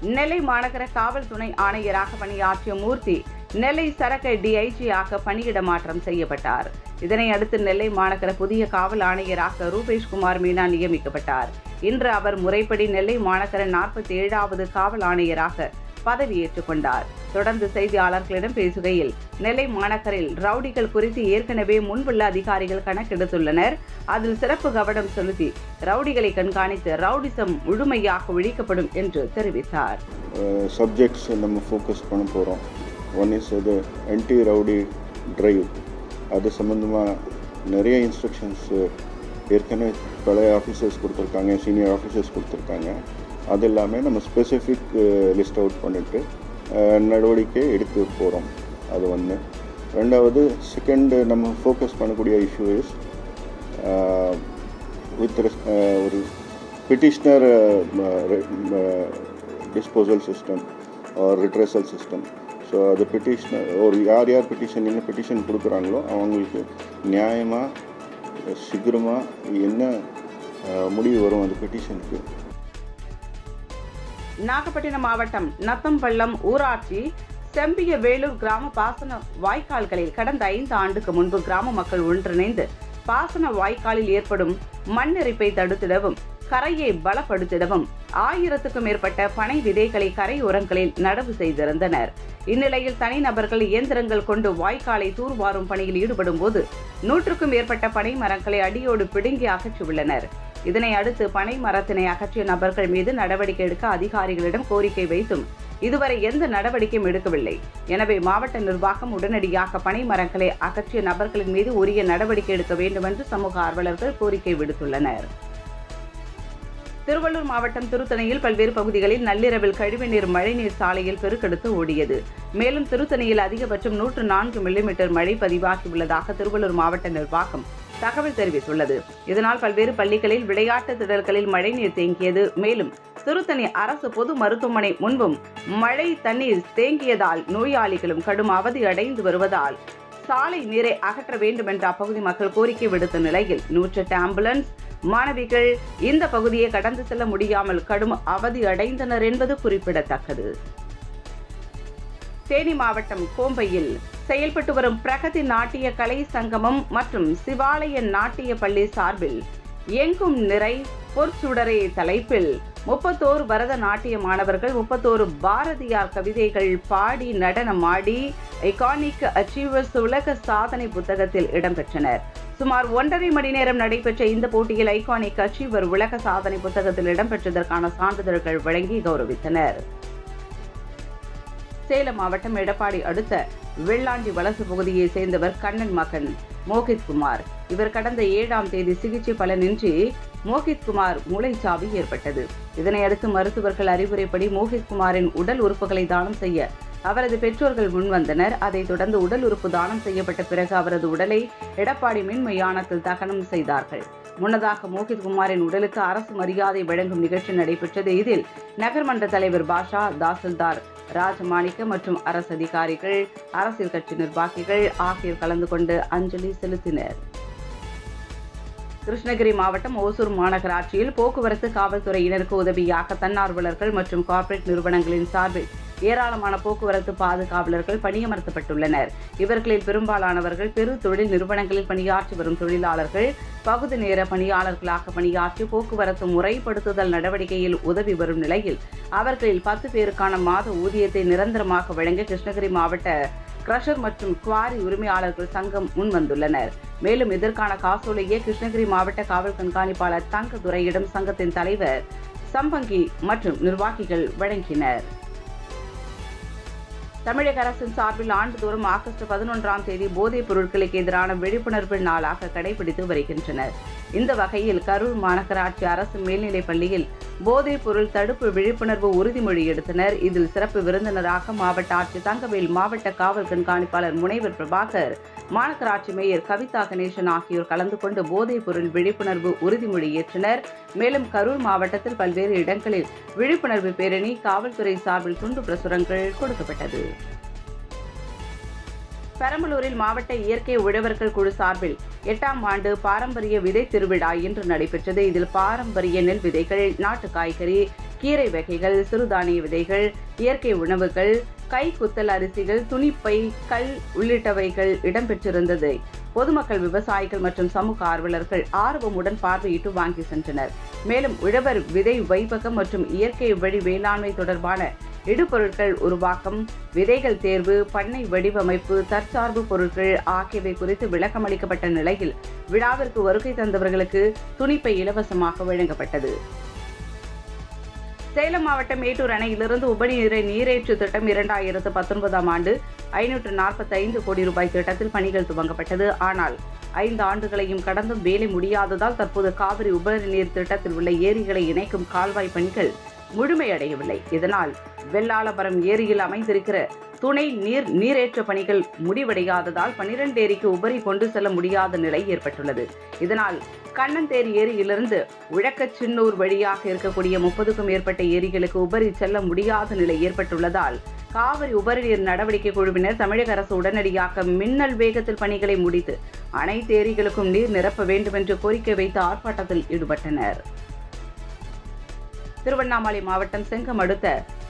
நெல்லை மாநகர காவல் துணை ஆணையராக பணியாற்றிய மூர்த்தி நெல்லை சரக டிஐஜியாக பணியிட மாற்றம் செய்யப்பட்டார். இதனை அடுத்து நெல்லை மாநகர புதிய காவல் ஆணையராக ரூபேஷ்குமார் மீனா நியமிக்கப்பட்டார். இன்று அவர் முறைப்படி நெல்லை மாநகர நாற்பத்தி ஏழாவது காவல் ஆணையராக பதவியேற்றுக் கொண்டார் தொடர்ந்து செய்தியாளர்களிடம் பேசுகையில் நெல்லை மாநகரில் ரவுடிகள் குறித்து ஏற்கனவே முன்புள்ள அதிகாரிகள் கணக்கெடுத்துள்ளனர். அதில் சிறப்பு கவனம் செலுத்தி ரவுடிகளை கண்காணித்து ரவுடிசம் முழுமையாக ஒழிக்கப்படும் என்று தெரிவித்தார். சப்ஜெக்ட்ஸ் நம்ம ஃபோக்கஸ் பண்ண போகிறோம் ஒன் இஸ் இது என்டி ரவுடி டிரைவ் அது சம்மந்தமாக நிறைய இன்ஸ்ட்ரக்ஷன்ஸு ஏற்கனவே பழைய ஆஃபீஸர்ஸ் கொடுத்துருக்காங்க சீனியர் ஆஃபீஸர்ஸ் கொடுத்துருக்காங்க. அது எல்லாமே நம்ம ஸ்பெசிஃபிக் லிஸ்ட் அவுட் பண்ணிவிட்டு நடவடிக்கை எடுத்து போகிறோம் அது ஒன்று ரெண்டாவது செகண்டு நம்ம ஃபோக்கஸ் பண்ணக்கூடிய இஷ்யூ இஸ் வித் ஒரு petitioner disposal system or redressal system so அது பிட்டிஷனர் ஒரு யார் யார் பிட்டிஷன் என்ன பிட்டிஷன் கொடுக்குறாங்களோ அவங்களுக்கு நியாயமாக சீக்கிரமாக என்ன முடிவு வரும் அந்த பெட்டிஷனுக்கு நாகப்பட்டினம் மாவட்டம் நத்தம்பள்ளம் ஊராட்சி செம்பிய வேலூர் கிராம பாசன வாய்க்கால்களில் கடந்த ஐந்து ஆண்டுக்கு முன்பு கிராம மக்கள் ஒன்றிணைந்து பாசன வாய்க்காலில் ஏற்படும் மண்ணெரிப்பை தடுத்திடவும் கரையை பலப்படுத்திடவும் ஆயிரத்துக்கும் மேற்பட்ட பனை விதைகளை கரையோரங்களில் நடவு செய்திருந்தனர். இந்நிலையில் தனிநபர்கள் இயந்திரங்கள் கொண்டு வாய்க்காலை தூர்வாரும் பணியில் ஈடுபடும் போது நூற்றுக்கும் மேற்பட்ட பனை மரங்களை அடியோடு பிடுங்கி அகற்றியுள்ளனர். இதனை அடுத்து பனை மரத்தினை அகற்றிய நபர்கள் மீது நடவடிக்கை எடுக்க அதிகாரிகளிடம் கோரிக்கை வைத்தும் இதுவரை எந்த நடவடிக்கையும் எடுக்கவில்லை. எனவே மாவட்ட நிர்வாகம் உடனடியாக பனை மரங்களை அகற்றிய நபர்களின் மீது உரிய நடவடிக்கை எடுக்க வேண்டும் என்று சமூக ஆர்வலர்கள் கோரிக்கை விடுத்துள்ளனர். திருவள்ளூர் மாவட்டம் திருத்தணியில் பல்வேறு பகுதிகளில் நள்ளிரவில் கழிவுநீர் மழைநீர் சாலையில் பெருக்கெடுத்து ஓடியது. மேலும் திருத்தணியில் அதிகபட்சம் நூற்று நான்கு மில்லிமீட்டர் மழை பதிவாகியுள்ளதாக திருவள்ளூர் மாவட்ட நிர்வாகம் தகவல் தெரிவித்துள்ளது. இதனால் பல்வேறு பள்ளிகளில் விளையாட்டு திடல்களில் மழைநீர் தேங்கியது. மேலும் திருத்தணி அரசு பொது மருத்துவமனை முன்பும் மழை தண்ணீர் தேங்கியதால் நோயாளிகளும் கடும் அவதி அடைந்து வருவதால் சாலை நீரை அகற்ற வேண்டும் என்ற அப்பகுதி மக்கள் கோரிக்கை விடுத்த நிலையில் நூற்றெட்டு ஆம்புலன்ஸ் மாணவிகள் இந்த பகுதியை கடந்து செல்ல முடியாமல் கடும் அவதி அடைந்தனர் என்பது குறிப்பிடத்தக்கது. தேனி மாவட்டம் கோம்பையில் செயல்பட்டு வரும் பிரகதி நாட்டிய கலை சங்கமம் மற்றும் சிவாலய நாட்டிய பள்ளி சார்பில் எங்கும் நிறை பொற்சுடரே தலைப்பில் முப்பத்தோரு பரத நாட்டிய மாணவர்கள் முப்பத்தோரு பாரதியார் கவிதைகள் பாடி நடனம் ஆடி ஐகானிக் அச்சீவர்ஸ் உலக சாதனை புத்தகத்தில் இடம்பெற்றனர். சுமார் ஒன்றரை மணி நேரம் நடைபெற்ற இந்த போட்டியில் ஐகானிக் அச்சீவர் உலக சாதனை புத்தகத்தில் இடம்பெற்றதற்கான சான்றிதழ்கள் வழங்கி கௌரவித்தனர். சேலம் மாவட்டம் எடப்பாடி அடுத்த வெள்ளாண்டி வலசு பகுதியை சேர்ந்தவர் கண்ணன் மகன் மோகித்குமார் இவர் கடந்த ஏழாம் தேதி சிகிச்சை பலனின்றி மோகித்குமார் மூளைச்சாவி ஏற்பட்டது. இதனை அடுத்து மருத்துவர்கள் அறிவுரைப்படி மோகித்குமாரின் உடல் உறுப்புகளை தானம் செய்ய அவரது பெற்றோர்கள் முன்வந்தனர். அதைத் தொடர்ந்து உடல் உறுப்பு தானம் செய்யப்பட்ட பிறகு அவரது உடலை எடப்பாடி மின்மயானத்தில் தகனம் செய்தார்கள். முன்னதாக மோகித் குமாரின் உடலுக்கு அரசு மரியாதை வழங்கும் நிகழ்ச்சி நடைபெற்றது. இதில் நகர்மன்ற தலைவர் பாஷா தாசில்தார் ராஜமாணிக்க மற்றும் அரசு அதிகாரிகள் அரசியல் கட்சி நிர்வாகிகள் ஆகியோர் கலந்து கொண்டு அஞ்சலி செலுத்தினர். கிருஷ்ணகிரி மாவட்டம் ஓசூர் மாநகராட்சியில் போக்குவரத்து காவல்துறையினருக்கு உதவியாக தன்னார்வலர்கள் மற்றும் கார்ப்பரேட் நிறுவனங்களின் சார்பில் ஏராளமான போக்குவரத்து பாதுகாவலர்கள் பணியமர்த்தப்பட்டுள்ளனர். இவர்களில் பெரும்பாலானவர்கள் பெரு தொழில் நிறுவனங்களில் பணியாற்றி வரும் தொழிலாளர்கள் பகுதி நேர பணியாளர்களாக பணியாற்றி போக்குவரத்து முறைப்படுத்துதல் நடவடிக்கையில் உதவி வரும் நிலையில் அவர்களில் பத்து பேருக்கான மாத ஊதியத்தை நிரந்தரமாக வழங்க கிருஷ்ணகிரி மாவட்ட கிரஷர் மற்றும் குவாரி உரிமையாளர்கள் சங்கம் முன்வந்துள்ளனர். மேலும் இதற்கான காசோலையை கிருஷ்ணகிரி மாவட்ட காவல் கண்காணிப்பாளர் தங்கதுரையிடம் சங்கத்தின் தலைவர் சம்பங்கி மற்றும் நிர்வாகிகள் வழங்கினர். தமிழக அரசின் சார்பில் ஆண்டுதோறும் ஆகஸ்ட் பதினொன்றாம் தேதி போதைப் பொருட்களுக்கு எதிரான விழிப்புணர்வு நாளாக கடைபிடித்து வருகின்றனர். இந்த வகையில் கரூர் மாநகராட்சி அரசு மேல்நிலைப் பள்ளியில் போதைப் பொருள் தடுப்பு விழிப்புணர்வு உறுதிமொழி எடுத்தனர். இதில் சிறப்பு விருந்தினராக மாவட்ட ஆட்சியர் தங்கவேல் மாவட்ட காவல் கண்காணிப்பாளர் முனைவர் பிரபாகர் மாநகராட்சி மேயர் கவிதா கணேசன் ஆகியோர் கலந்து கொண்டு போதைப் பொருள் விழிப்புணர்வு உறுதிமொழி ஏற்றனர். மேலும் கரூர் மாவட்டத்தில் பல்வேறு இடங்களில் விழிப்புணர்வு பேரணி காவல்துறை சார்பில் துண்டு பிரசுரங்கள் கொடுக்கப்பட்டது. பெரம்பலூரில் மாவட்ட இயற்கை உழவர்கள் குழு சார்பில் எட்டாம் ஆண்டு பாரம்பரிய விதை திருவிழா இன்று நடைபெற்றது. இதில் பாரம்பரிய நெல் விதைகள் நாட்டு காய்கறி கீரை வகைகள் சிறுதானிய விதைகள் இயற்கை உணவுகள் கை குத்தல் அரிசிகள் துணிப்பை கல் உள்ளிட்டவைகள் இடம்பெற்றிருந்தது. பொதுமக்கள் விவசாயிகள் மற்றும் சமூக ஆர்வலர்கள் ஆர்வமுடன் பார்வையிட்டு வாங்கி சென்றனர். மேலும் உழவர் விதை வைபகம் மற்றும் இயற்கை வழி வேளாண்மை தொடர்பான இடுபொருட்கள் உருவாக்கம் விதைகள் தேர்வு பண்ணை வடிவமைப்பு தற்சார்பு பொருட்கள் ஆகியவை குறித்து விளக்கமளிக்கப்பட்ட நிலையில் விழாவிற்கு வருகை தந்தவர்களுக்கு துணிப்பை இலவசமாக வழங்கப்பட்டது. சேலம் மாவட்டம் மேட்டூர் அணையிலிருந்து உபநீரை நீரேற்று திட்டம் இரண்டாயிரத்து பத்தொன்பதாம் ஆண்டு ஐநூற்று நாற்பத்தைந்து கோடி ரூபாய் திட்டத்தில் பணிகள் துவங்கப்பட்டது. ஆனால் ஐந்து ஆண்டுகளையும் கடந்தும் வேலை முடியாததால் தற்போது காவிரி உபரி நீர் திட்டத்தில் உள்ள ஏரிகளை இணைக்கும் கால்வாய் பணிகள் முழுமையடையவில்லை. இதனால் வெள்ளாளபுரம் ஏரியில் அமைந்திருக்கிற துணை நீர் நீரேற்ற பணிகள் முடிவடையாததால் பனிரெண்டு ஏரிக்கு உபரி கொண்டு செல்ல முடியாத நிலை ஏற்பட்டுள்ளது. இதனால் கண்ணந்தேரி ஏரியிலிருந்து உழக்கச்சின்னூர் வழியாக இருக்கக்கூடிய முப்பதுக்கும் மேற்பட்ட ஏரிகளுக்கு உபரி செல்ல முடியாத நிலை ஏற்பட்டுள்ளதால் காவிரி உபரி நீர் நடவடிக்கை குழுவினர் தமிழக அரசு உடனடியாக மின்னல் வேகத்தில் பணிகளை முடித்து அனைத்து ஏரிகளுக்கும் நீர் நிரப்ப வேண்டும் என்று கோரிக்கை வைத்து ஆர்ப்பாட்டத்தில் ஈடுபட்டனர். திருவண்ணாமலை மாவட்டம் செங்கம் அடுத்த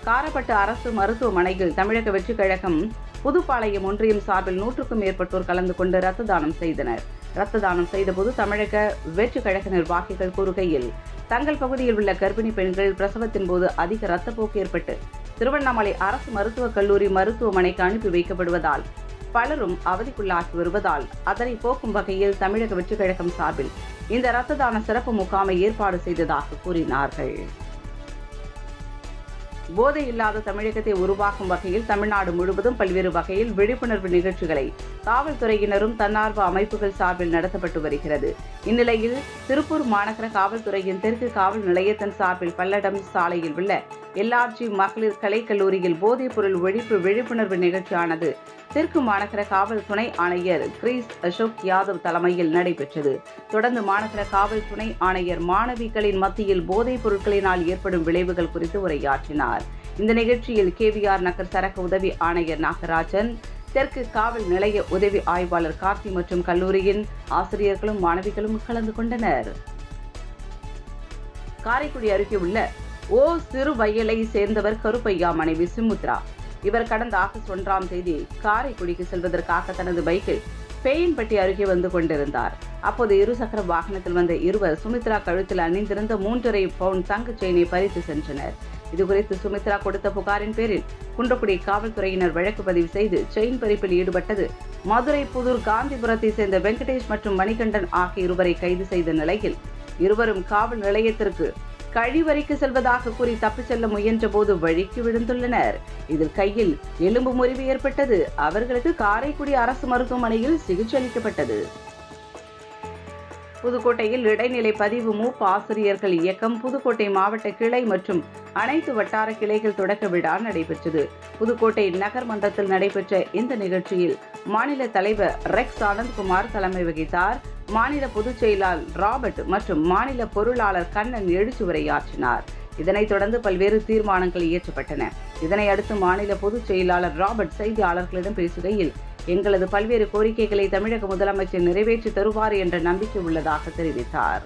காரப்பட்டு அரசு மருத்துவமனையில் தமிழக வெற்றிக் கழகம் புதுப்பாளையம் ஒன்றியம் சார்பில் நூற்றுக்கும் மேற்பட்டோர் கலந்து கொண்டு ரத்த தானம் செய்தனர். ரத்த தானம் செய்தபோது தமிழக வெற்றிக் கழக நிர்வாகிகள் கூறுகையில் தங்கள் பகுதியில் உள்ள கர்ப்பிணி பெண்கள் பிரசவத்தின் போது அதிக ரத்தப்போக்கு ஏற்பட்டு திருவண்ணாமலை அரசு மருத்துவக் கல்லூரி மருத்துவமனைக்கு அனுப்பி வைக்கப்படுவதால் பலரும் அவதிக்குள்ளாகி வருவதால் அதனை போக்கும் வகையில் தமிழக வெற்றிக் கழகம் சார்பில் இந்த ரத்த தான சிறப்பு முகாமை ஏற்பாடு செய்ததாக கூறினார்கள். போதை இல்லாத தமிழகத்தை உருவாக்கும் வகையில் தமிழ்நாடு முழுவதும் பல்வேறு வகையில் விழிப்புணர்வு நிகழ்ச்சிகளை காவல்துறையினரும் தன்னார்வ அமைப்புகள் சார்பில் நடத்தப்பட்டு வருகிறது. இந்நிலையில் திருப்பூர் மாநகர காவல்துறையின் தெற்கு காவல் நிலையத்தின் சார்பில் பல்லடம் சாலையில் உள்ள எல்ஆர்ஜி மகளிர் கலைக்கல்லூரியில் போதைப் பொருள் ஒழிப்பு விழிப்புணர்வு நிகழ்ச்சியானது தெற்கு மாநகர காவல் துணை ஆணையர் கிரீஸ் அசோக் யாதவ் தலைமையில் நடைபெற்றது. தொடர்ந்து மாநகர காவல் துணை ஆணையர் மாணவிகளின் மத்தியில் போதைப் பொருட்களினால் ஏற்படும் விளைவுகள் குறித்து உரையாற்றினார். இந்த நிகழ்ச்சியில் கேவிஆர் நகர் சரக்கு உதவி ஆணையர் நாகராஜன் தெற்கு காவல் நிலைய உதவி ஆய்வாளர் கார்த்தி மற்றும் கல்லூரியின் ஆசிரியர்களும் மாணவிகளும் கலந்து கொண்டனர். காரைக்குடி அருகே உள்ள ஓ சிறுவயலை சேர்ந்தவர் கருப்பையா மனைவி சுமுத்ரா. இவர் கடந்த ஆகஸ்ட் ஒன்றாம் தேதி காரைக்குடிக்கு செல்வதற்காக தனது பைக்கில் பேயன்பட்டி அருகே வந்து கொண்டிருந்தார். அப்போது இருசக்கர வாகனத்தில் வந்த இருவர் சுமித்ரா கழுத்தில் அணிந்திருந்த மூன்றரை பவுண்ட் தங்க செயினை பறித்து சென்றனர். இதுகுறித்து சுமித்ரா கொடுத்த புகாரின் பேரில் குன்றக்குடி காவல்துறையினர் வழக்கு பதிவு செய்து செயின் பறிப்பில் ஈடுபட்டது. மதுரை புதூர் காந்திபுரத்தை சேர்ந்த வெங்கடேஷ் மற்றும் மணிகண்டன் ஆகிய இருவரை கைது செய்த நிலையில் இருவரும் காவல் நிலையத்திற்கு கழிவறைக்கு செல்வதாக கூறி தப்பிச் செல்ல முயன்ற போது வழிக்கு விழுந்துள்ளனர். இதில் கையில் எலும்பு முறிவு ஏற்பட்டது. அவர்களுக்கு காரைக்குடி அரசு மருத்துவமனையில் சிகிச்சை அளிக்கப்பட்டது. புதுக்கோட்டையில் இடைநிலை பதிவு மூப் ஆசிரியர்கள் இயக்கம் புதுக்கோட்டை மாவட்ட கிளை மற்றும் அனைத்து வட்டார கிளைகள் தொடக்க விழா நடைபெற்றது. புதுக்கோட்டை நகர் மன்றத்தில் நடைபெற்ற இந்த நிகழ்ச்சியில் மாநில தலைவர் ரெக்ஸ் ஆனந்த்குமார் தலைமை வகித்தார். மாநில பொதுச் செயலாளர் ராபர்ட் மற்றும் மாநில பொருளாளர் கண்ணன் எழுச்சுவரை ஆற்றினார். இதனைத் தொடர்ந்து பல்வேறு தீர்மானங்கள் இயற்றப்பட்டன. இதனை அடுத்து மாநில பொதுச் செயலாளர் ராபர்ட் செய்தியாளர்களிடம் பேசுகையில் எங்களது பல்வேறு கோரிக்கைகளை தமிழக முதலமைச்சர் நிறைவேற்றி தருவார் என்ற நம்பிக்கை உள்ளதாக தெரிவித்தார்.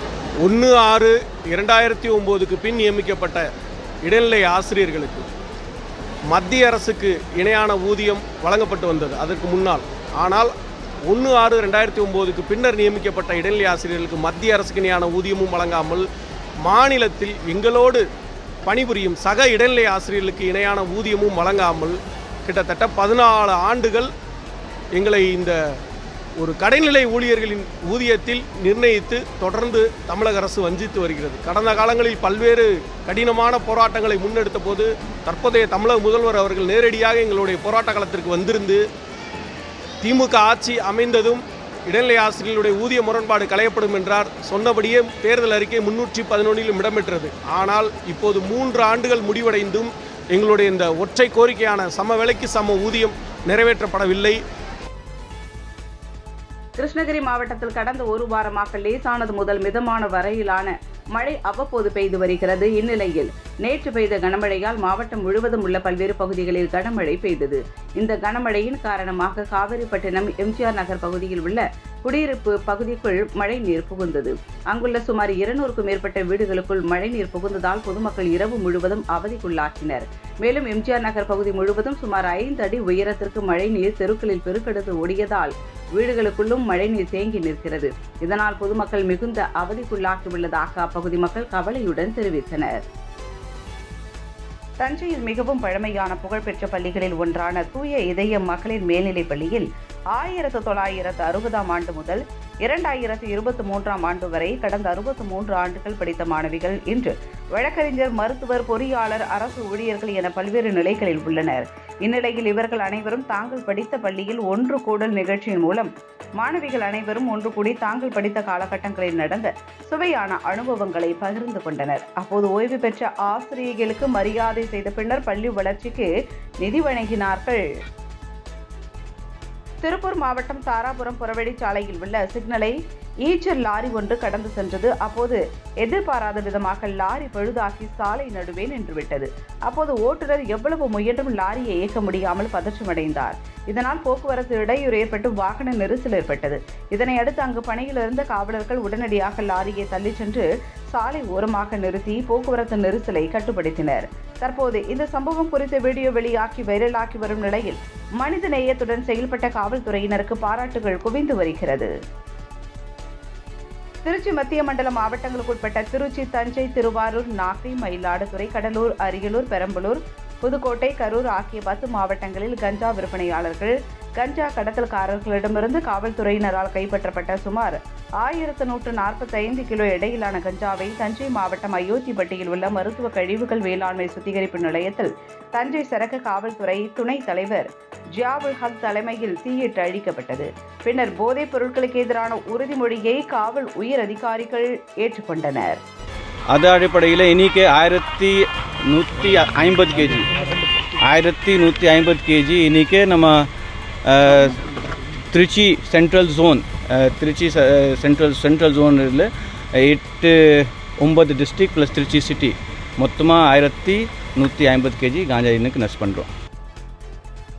ஒன்று ஆறு இரண்டாயிரத்தி ஒம்போதுக்கு பின் நியமிக்கப்பட்ட இடைநிலை ஆசிரியர்களுக்கு மத்திய அரசுக்கு இணையான ஊதியம் வழங்கப்பட்டு வந்தது. அதற்கு முன்னால் ஆனால் ஒன்று ஆறு ரெண்டாயிரத்தி ஒம்போதுக்கு பின்னர் நியமிக்கப்பட்ட இடைநிலை ஆசிரியர்களுக்கு மத்திய அரசுக்கு இணையான ஊதியமும் வழங்காமல் மாநிலத்தில் எங்களோடு பணிபுரியும் சக இடைநிலை ஆசிரியர்களுக்கு இணையான ஊதியமும் வழங்காமல் கிட்டத்தட்ட பதினாலு ஆண்டுகள் எங்களை இந்த ஒரு கடைநிலை ஊழியர்களின் ஊதியத்தில் நிர்ணயித்து தொடர்ந்து தமிழக அரசு வஞ்சித்து வருகிறது. கடந்த காலங்களில் பல்வேறு கடினமான போராட்டங்களை முன்னெடுத்த போது தற்போதைய தமிழக முதல்வர் அவர்கள் நேரடியாக எங்களுடைய போராட்ட காலத்திற்கு வந்திருந்து திமுக ஆட்சி அமைந்ததும் இடைநிலை ஆசிரியர்களுடைய ஊதிய முரண்பாடு களையப்படும் என்றார். சொன்னபடியே தேர்தல் அறிக்கை முன்னூற்றி பதினொன்றிலும் இடம்பெற்றது. ஆனால் இப்போது மூன்று ஆண்டுகள் முடிவடைந்தும் எங்களுடைய இந்த ஒற்றை கோரிக்கையான சம விலைக்கு சம ஊதியம் நிறைவேற்றப்படவில்லை. கிருஷ்ணகிரி மாவட்டத்தில் கடந்த ஒரு வாரமாக லேசானது முதல் மிதமான வரையிலான மழை அவ்வப்போது பெய்து வருகிறது இந்நிலையில். நேற்று பெய்த கனமழையால் மாவட்டம் முழுவதும் உள்ள பல்வேறு பகுதிகளில் கனமழை பெய்தது. இந்த கனமழையின் காரணமாக காவிரிப்பட்டினம் எம்ஜிஆர் நகர் பகுதியில் உள்ள குடியிருப்பு பகுதிக்குள் மழை நீர் புகுந்தது. அங்குள்ள சுமார் இருநூறுக்கும் மேற்பட்ட வீடுகளுக்குள் மழைநீர் புகுந்ததால் பொதுமக்கள் இரவு முழுவதும் அவதிக்குள்ளாக்கினர். மேலும் எம்ஜிஆர் நகர் பகுதி முழுவதும் சுமார் ஐந்து அடி உயரத்திற்கு மழைநீர் தெருக்களில் பெருக்கெடுத்து ஓடியதால் வீடுகளுக்குள்ளும் மழைநீர் தேங்கி நிற்கிறது. இதனால் பொதுமக்கள் மிகுந்த அவதிக்குள்ளாகியுள்ளதாக அப்பகுதி மக்கள் கவலையுடன் தெரிவித்தனர். தஞ்சையில் மிகவும் பழமையான புகழ்பெற்ற பள்ளிகளில் ஒன்றான தூய இதயம் மகளிர் மேல்நிலைப் பள்ளியில் ஆயிரத்து தொள்ளாயிரத்து அறுபதாம் ஆண்டு முதல் இரண்டாயிரத்து இருபத்தி மூன்றாம் ஆண்டு வரை கடந்த அறுபத்து மூன்று ஆண்டுகள் படித்த மாணவிகள் இன்று வழக்கறிஞர் மருத்துவர் பொறியாளர் அரசு ஊழியர்கள் என பல்வேறு நிலைகளில் உள்ளனர். இந்நிலையில் இவர்கள் அனைவரும் தாங்கள் படித்த பள்ளியில் ஒன்று கூடல் நிகழ்ச்சியின் மூலம் மாணவிகள் அனைவரும் ஒன்று கூடி தாங்கள் படித்த காலகட்டங்களில் நடந்த சுவையான அனுபவங்களை பகிர்ந்து கொண்டனர். அப்போது ஓய்வு பெற்ற ஆசிரியர்களுக்கு மரியாதை செய்த பின்னர் பள்ளி வளர்ச்சிக்கு நிதி வழங்கினார்கள். திருப்பூர் மாவட்டம் தாராபுரம் புறவழிச்சாலையில் உள்ள சிக்னலை ஈச்சர் லாரி ஒன்று கடந்து சென்றது. அப்போது எதிர்பாராத விதமாக லாரி பழுதாகி சாலை நடுவே நின்றுவிட்டது. அப்போது ஓட்டுநர் எவ்வளவு முயன்றும் லாரியை இயக்க முடியாமல் பதற்றமடைந்தார். இதனால் போக்குவரத்து இடையூறு ஏற்பட்டு வாகன நெரிசல் ஏற்பட்டது. இதனை அடுத்து அங்கு பணியில் இருந்த காவலர்கள் உடனடியாக லாரியை தள்ளிச் சென்று சாலை ஓரமாக நிறுத்தி போக்குவரத்து நெரிசலை கட்டுப்படுத்தினர். தற்போது இந்த சம்பவம் குறித்த வீடியோ வெளியாகி வைரலாகி வரும் நிலையில் மனித நேயத்துடன் செயல்பட்ட காவல்துறையினருக்கு பாராட்டுகள் குவிந்து வருகிறது. திருச்சி மத்திய மண்டல மாவட்டங்களுக்கு உட்பட்ட திருச்சி தஞ்சை திருவாரூர் நாகை மயிலாடுதுறை கடலூர் அரியலூர் பெரம்பலூர் புதுக்கோட்டை கரூர் ஆகிய பத்து மாவட்டங்களில் கஞ்சா விற்பனையாளர்கள் கஞ்சா கடத்தல்காரர்களிடமிருந்து காவல்துறையினரால் கைப்பற்றப்பட்ட சுமார் ஆயிரத்து நூற்று நாற்பத்தைந்து கிலோ எடையிலான கஞ்சாவை தஞ்சை மாவட்டம் அயோத்திப்பட்டியில் உள்ள மருத்துவ கழிவுகள் வேளாண்மை சுத்திகரிப்பு நிலையத்தில் தஞ்சை சரக்கு காவல்துறை துணைத் தலைவர் ஜியாவுல் ஹக் தலைமையில் தீயிட்டு அழிக்கப்பட்டது. பின்னர் போதைப் பொருட்களுக்கு எதிரான உறுதிமொழியை காவல் உயர் அதிகாரிகள் ஏற்றுக்கொண்டனர். அது அடிப்படையில் இன்னைக்கு ஆயிரத்தி நூற்றி ஐம்பது கேஜி. ஆயிரத்தி நூற்றி ஐம்பது கேஜி இன்னைக்கு நம்ம Trichy central zone Trichy central central central ஜோனில் எட்டு ஒம்பது டிஸ்ட்ரிக்ட் ப்ளஸ் திருச்சி சிட்டி மொத்தமாக ஆயிரத்தி நூற்றி ஐம்பது கேஜி காஞ்சா இன்னைக்கு நெஸ் பண்ணுறோம்